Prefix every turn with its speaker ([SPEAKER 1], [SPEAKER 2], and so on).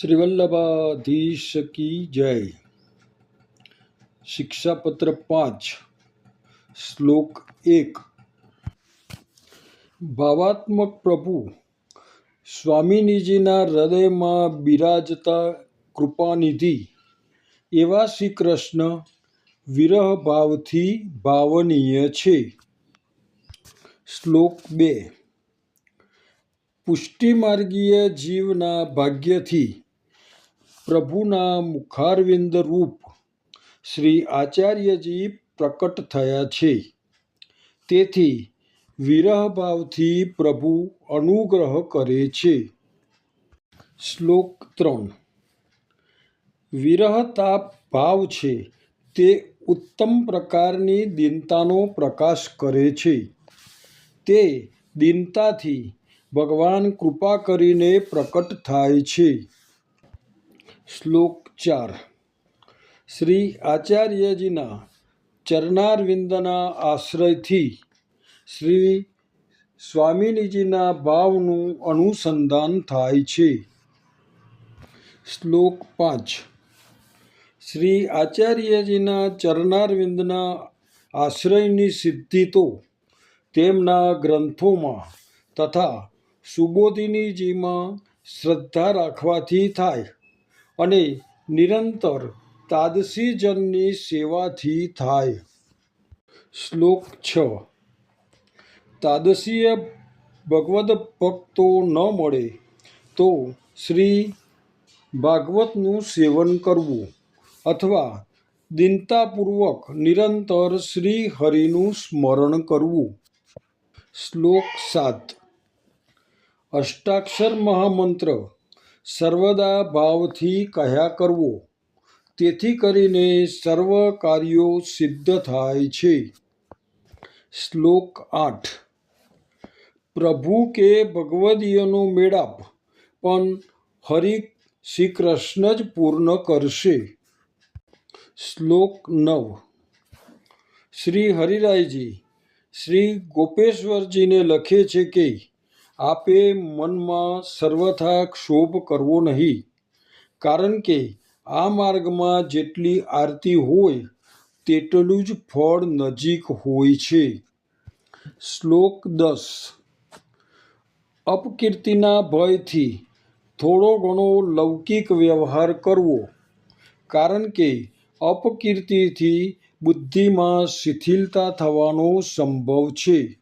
[SPEAKER 1] શ્રી વલ્લભાધીશ કી જય. શિક્ષાપત્ર પાંચ, શ્લોક એક. ભાવાત્મક પ્રભુ, સ્વામિનીજીના હૃદયમાં બિરાજતા કૃપાનિધિ, એવા શ્રી કૃષ્ણ વિરહ ભાવથી ભાવનીય છે. શ્લોક બે. પુષ્ટિમાર્ગીય જીવના ભાગ્યથી પ્રભુના મુખારવિંદ રૂપ શ્રી આચાર્યજી પ્રકટ થયા છે. તેથી વિરહભાવથી પ્રભુ અનુગ્રહ કરે છે. શ્લોક ત્રણ. વિરહતાપ ભાવ છે, તે ઉત્તમ પ્રકારની દીનતાનો પ્રકાશ કરે છે. તે દીનતાથી ભગવાન કૃપા કરીને પ્રકટ થાય છે. શ્લોક ચાર. શ્રી આચાર્યજીના ચરણારવિંદના આશ્રયથી શ્રી સ્વામિનીજીના ભાવનું અનુસંધાન થાય છે. શ્લોક પાંચ. શ્રી આચાર્યજીના ચરણારવિંદના આશ્રયની સિદ્ધિ તો તેમના ગ્રંથોમાં તથા સુબોધિનીજીમાં શ્રદ્ધા રાખવાથી થાય. અને નિરંતર તાદસીજનની સેવાથી થાય. શ્લોક છ. તાદસીય ભગવદ ભક્તો ન મળે તો શ્રી ભાગવતનું સેવન કરવું અથવા દિનતાપૂર્વક નિરંતર શ્રી હરિનું સ્મરણ કરવું. શ્લોક સાત. અષ્ટાક્ષર મહામંત્ર સર્વદા ભાવથી કહ્યા કરવો. તેથી કરીને સર્વ કાર્યો સિદ્ધ થાય છે. શ્લોક આઠ. પ્રભુ કે ભગવદીયનો મેળાપ પણ હરિ શ્રી કૃષ્ણ જ પૂર્ણ કરશે. શ્લોક નવ. શ્રી હરિરાયજી, શ્રી ગોપેશ્વરજીને લખે છે કે આપે મનમાં સર્વથા ક્ષોભ કરવો નહીં. કારણ કે આ માર્ગમાં જેટલી આરતી હોય, તેટલું જ ફળ નજીક હોય છે. શ્લોક દસ. અપકીર્તિના ભયથી થોડો ઘણો લૌકિક વ્યવહાર કરવો. કારણ કે અપકીર્તિથી બુદ્ધિમાં શિથિલતા થવાનો સંભવ છે.